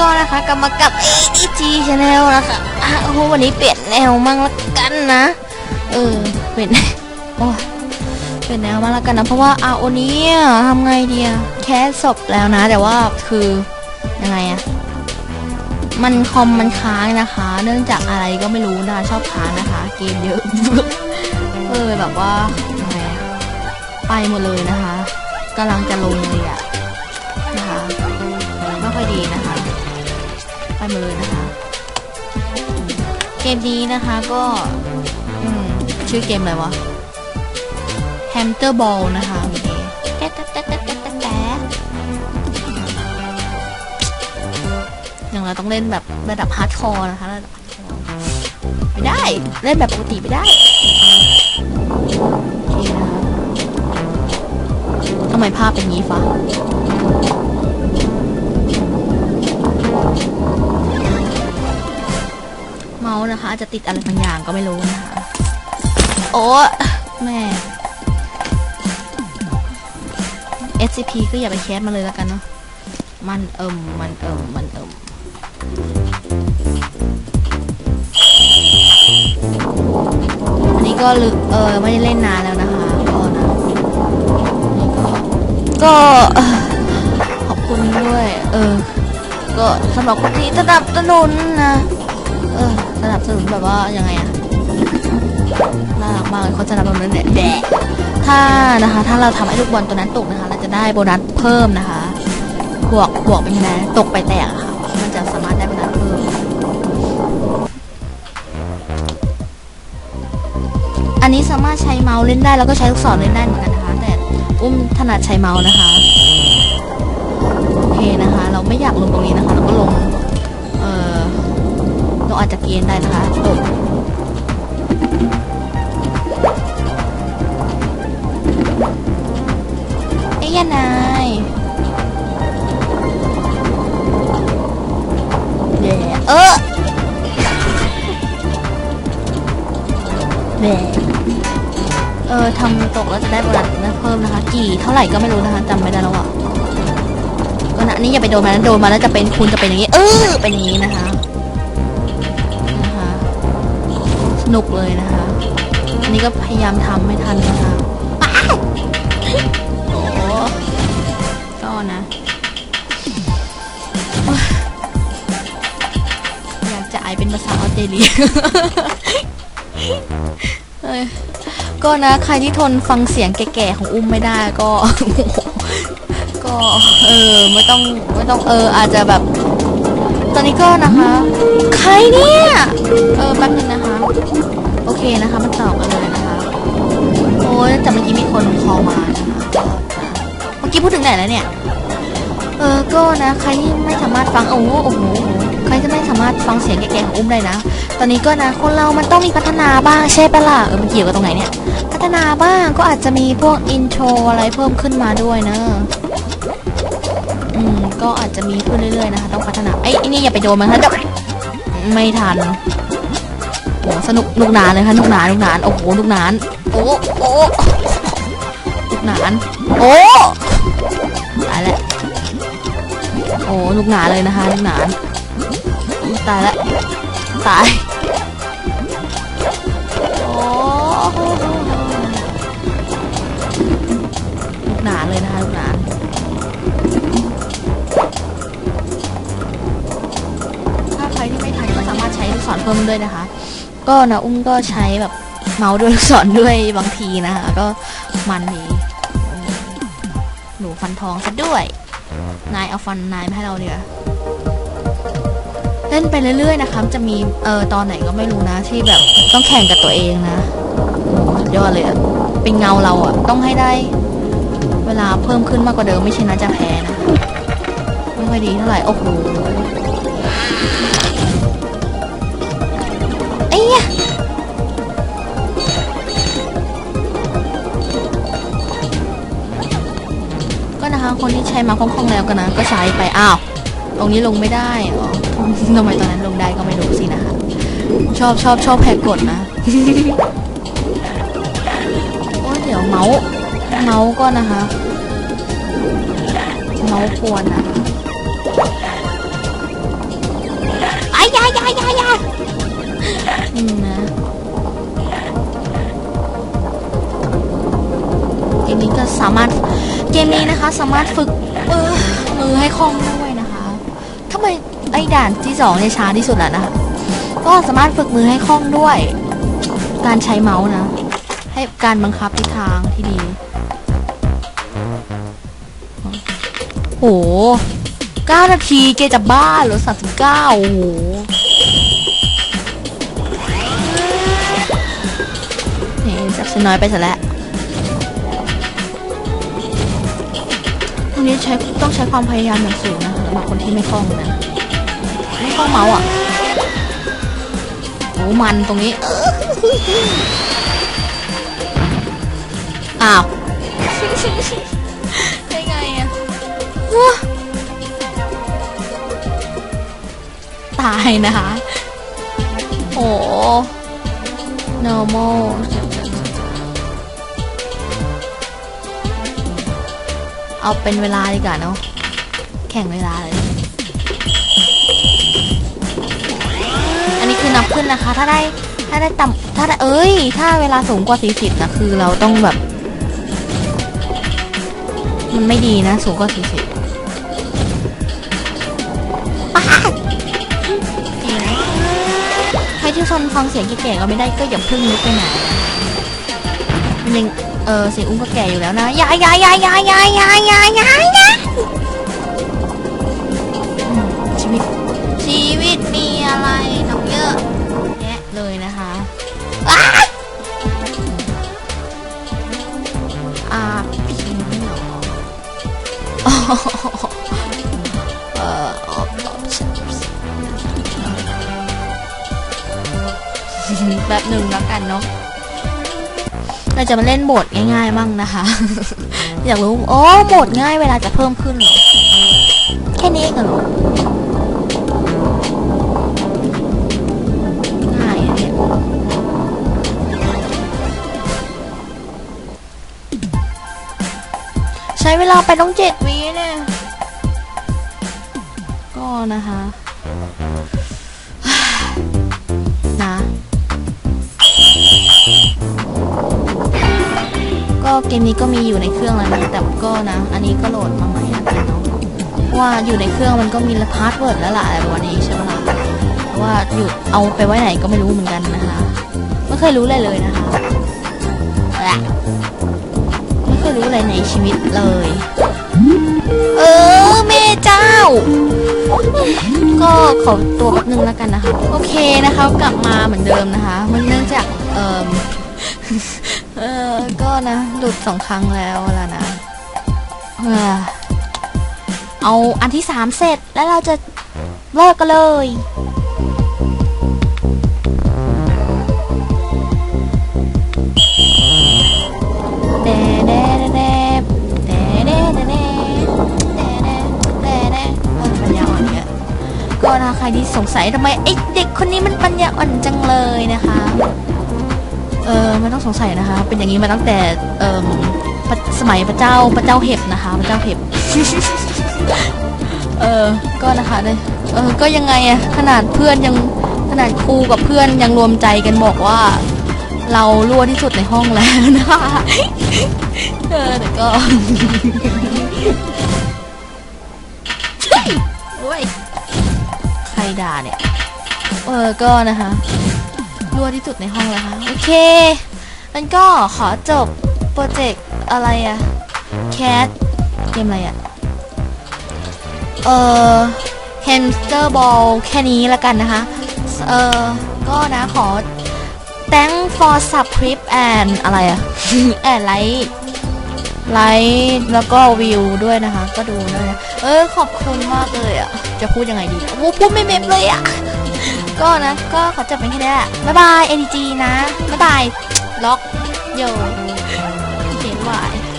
ก็นะคะกลับมากับ AEG Channel นะคะอะโอ้โหวันนี้เปลี่ยนแนวมั่งละกันนะเออเปลี่ยนโอ้เปลี่ยนแนวมางละกันนะเพราะว่าอาโอนี้ทำไงดีอะแคสศพแล้วนะ แต่ว่าคือยังไงอะมันคอมมันค้างนะคะ เนื่องจากอะไรก็ไม่รู้นะคะชอบค้างนะคะ เกมเยอะเออแบบว่ายังไงอะไปหมดเลยนะคะกำลังจะลงเลยอะนะคะไม่ค่อยดีนะคะ ไปหมดเลยนะคะ เกมนี้นะคะก็ชื่อเกมอะไรวะ Hamster Ball นะคะโอเคแต๊ะแต๊ะแต๊ะแต๊ะแต๊ะแต๊ะแต๊ะอย่างเราต้องเล่นแบบระดับฮาร์ดคอร์นะคะระดับไม่ได้ เล่นแบบปกติไม่ได้โอเคนะคะทำไมภาพเป็นงี้ฟ้า ส์นะคะ อาจจะติดอะไรบางอย่างก็ไม่รู้นะคะ โอ้แม่ SCP ก็อย่าไปแคสมาเลยแล้วกันเนาะ มันเอิมมันเอิมมันเอิมอันนี้ก็ลืมเออไม่ได้เล่นนานแล้วนะคะก็นะก็ขอบคุณด้วย เออ ก็สำหรับคนที่สนับสนุนนะ เออ สนับสนุนแบบว่ายังไงอะน่ารักมากเลยเขาจะนับสนุนเนี่ยแดะถ้านะคะ ถ้าเราทำให้ลูกบอลตัวนั้นตกนะคะ เราจะได้โบนัสเพิ่มนะคะบวกบวกเป็นคะแนนตกไปแตกอะค่ะ มันจะสามารถได้โบนัสเพิ่ม อันนี้สามารถใช้เมาส์เล่นได้แล้วก็ใช้ลูกศรเล่นได้เหมือนกันนะคะ แต่อุ้มถนัดใช้เมาส์นะคะ โอเคนะคะ เราไม่อยากลงตรงนี้นะคะ เราก็ลง เราอาจจะเกณฑ์ได้นะคะตกเอ้ยานายเย่เออเย่เออทำตกแล้วจะได้โบนัสเพิ่มนะคะ กี่เท่าไหร่ก็ไม่รู้นะคะจำไม่ได้แล้วอะก็นะนี้อย่าไปโดนมันนะโดนมาแล้วจะเป็นคุณจะเป็นอย่างนี้ เออเป็นอย่างนี้นะคะ นุกเลยนะคะอันนี้ก็พยายามทำไม่ทันนะคะโอ้ก็นะอยากจะไอเป็นภาษาออสเตรเลียเอ้ยก็นะใครที่ทนฟังเสียงแก่ๆของอุ้มไม่ได้ก็ ก็ เออไม่ต้องไม่ต้องเอออาจจะแบบ ตอนนี้ก็นะคะ ใครเนี่ย เออแป๊บนึงนะคะ โอเคนะคะ มันตอกันเลยนะคะ โอ้ยแต่เมื่อกี้มีคนคอลมานะคะเมื่อกี้พูดถึงไหนแล้วเนี่ย เออ ก็นะ ใครที่ไม่สามารถฟังโอ้โหโอ้โหใครที่ไม่สามารถฟังเสียงแก่ๆของอุ้มได้นะ ตอนนี้ก็นะ คนเรามันต้องมีพัฒนาบ้างใช่ปะล่ะ เออ มันเกี่ยวกับตรงไหนเนี่ย พัฒนาบ้างก็อาจจะมีพวกอินโทรอะไรเพิ่มขึ้นมาด้วยเนอืม ก็อาจจะมีขึ้นเรื่อยๆนะคะ ต้องพัฒนาไอ้ไอ้นี่อย่าไปโดนมันนะเดี๋ยวไม่ทันโอ้สนุกนุกหนานเลยค่ะนุกหนานนุกหนานโอ้โหนุกหนานโอ้โอ้นุกหนานโอ้ตายแล้วโอ้นุกหนานเลยนะคะนุกหนานตายแล้วตายโอ้ลูกหนานเลยนะคะลูกหนาน พิ่มด้วยนะคะ ก็นะอุ้มก็ใช้แบบเมาส์ด้วยลูกศรด้วยบางทีนะคะ ก็มันดีหนูฟันทองซะด้วย นายเอาฟันนายมาให้เราเนีกว่ยเล่นไปเรื่อยๆนะคะจะมีเออตอนไหนก็ไม่รู้นะ ที่แบบต้องแข่งกับตัวเองนะโอ้สุดยอดเลยอะเป็นเงาเราอะต้องให้ได้เวลาเพิ่มขึ้นมากกว่าเดิมไม่ใช่นะจะแพ้นะไม่ค่อยดีเท่าไหร่โอ้โห คนที่ใช้มาคล่องๆแล้วก็นนะ ก็ใช้ไป อ้าว ตรงนี้ลงไม่ได้อ๋อทำไมตอนนั้นลงได้ก็ไม่รู้สินะคะชอบชอบชอบแพกกดนะ โอ้ยเดี๋ยวเมาส์เมาส์ก็นะคะ เมาส์ควรนะไอ้ย่ายายาอืมนะเกมนี้ก็สามารถ เกมนี้นะคะสามารถฝึกเออมือให้คล่องด้วยนะคะทำไมไอ้ด่านที่สองเนี่ยช้าที่สุดแล้วนะคะก็สามารถฝึกมือให้คล่องด้วย การใช้เมาส์นะ ให้การบังคับทิศทางที่ดี โหเก้านาทีเกจะบ้าเหรอสามสิบเก้าโอ้โหนี่ยจับฉันน้อยไปซะแล้ว ตรงนี้ใช้ต้องใช้ความพยายามอย่างสูงนะคะสำหรับคนที่ไม่คล่องนะ ไม่คล่องเมาส์อะโอ้มันตรงนี้ อ้าวได้ไงอะว้าตายนะคะ โอ้ normal เอาเป็นเวลาดีกว่าเนาะแข่งเวลาเลย อันนี้คือนับขึ้นนะคะ ถ้าได้ถ้าได้ต่ำถ้าได้เอ้ย ถ้าเวลาสูงกว่า 40 นะ คือเราต้องแบบ มันไม่ดีนะ สูงกว่า 40ใครที่ทนฟังเสียงแก่ๆก็ไม่ได้ก็อย่าเพึ่งลุกไปไหนนะมันยัง ออเสียงอุ้มก็แก่อยู่แล้วนะยาอยาอยาอยาอยาอยายาอยายาอืมชีวิต ชีวิตมีอะไรน้องเยอะแยะเลยนะคะอ้าพิมพ์เหรอเออแบบหนึ่งแล้วกันเนาะ เราจะมาเล่นโหมดง่ายๆมั่งนะคะ อยากรู้โอ้โหมดง่ายเวลาจะเพิ่มขึ้นเหรอแค่นี้เองเหรอง่ายอะเนี่ยใช้เวลาไปต้องเจ็ดวิเนี่ยก็นะคะ เกมนี้ก็มีอยู่ในเครื่องแล้วนะแต่ก็นะ อันนี้ก็โหลดมาใหม่แล้วกันเนาะว่าอยู่ในเครื่องมันก็มีพาสเวิร์ดแล้วล่ะอะไรประมาณนี้ใช่ไหมล่ะว่าอยู่เอาไปไว้ไหนก็ไม่รู้เหมือนกันนะคะไม่เคยรู้เลยเลยนะคะแหละไม่เคยรู้อะไรในชีวิตเลย เออแม่เจ้า ก็ขอตัวแป๊บนึงแล้วกันนะคะ โอเคนะคะกลับมาเหมือนเดิมนะคะ มันเนื่องจากเออ เออ ก็นะ หลุดสองครั้งแล้วละนะ เออ เอาอันที่สามเสร็จแล้วเราจะเลิกกันเลยก็นะใครที่สงสัยทำไมไอ้เด็กคนนี้มันปัญญาอ่อนจังเลยนะคะ ออไม่ต้องสงสัยนะคะ เป็นอย่างนี้มาตั้งแต่เอ่มปะสมัยพระเจ้าพระเจ้าเห็บนะคะ พระเจ้าเห็บ เออก็นะคะเลยเออก็ยังไงอะขนาดเพื่อนยังขนาดครูกับเพื่อนยังรวมใจกันบอกว่า เรารั่วที่สุดในห้องแล้วนะคะเออแต่ก็โอ้ยใครด่าเนี่ย เออก็นะคะ รั่วที่สุดในห้องแล้วค่ะ โอเคมันก็ขอจบโปรเจกต์อะไรอะแคทเกมอะไรอะเออ hamster ball แค่นี้ละกันนะคะ เออก็นะขอ thank for subscribe and อะไรอะ and like ไลค์แล้วก็วิวด้วยนะคะ ก็ดูด้วยนะ เออขอบคุณมากเลยอะจะพูดยังไงดีโอ้พูดไม่เม็บเลยอะ ก็นะ ก็ขอจบเป็นแค่นี้แหละบ๊ายบายเอ็นะ บ๊ายบาย ล็อกโย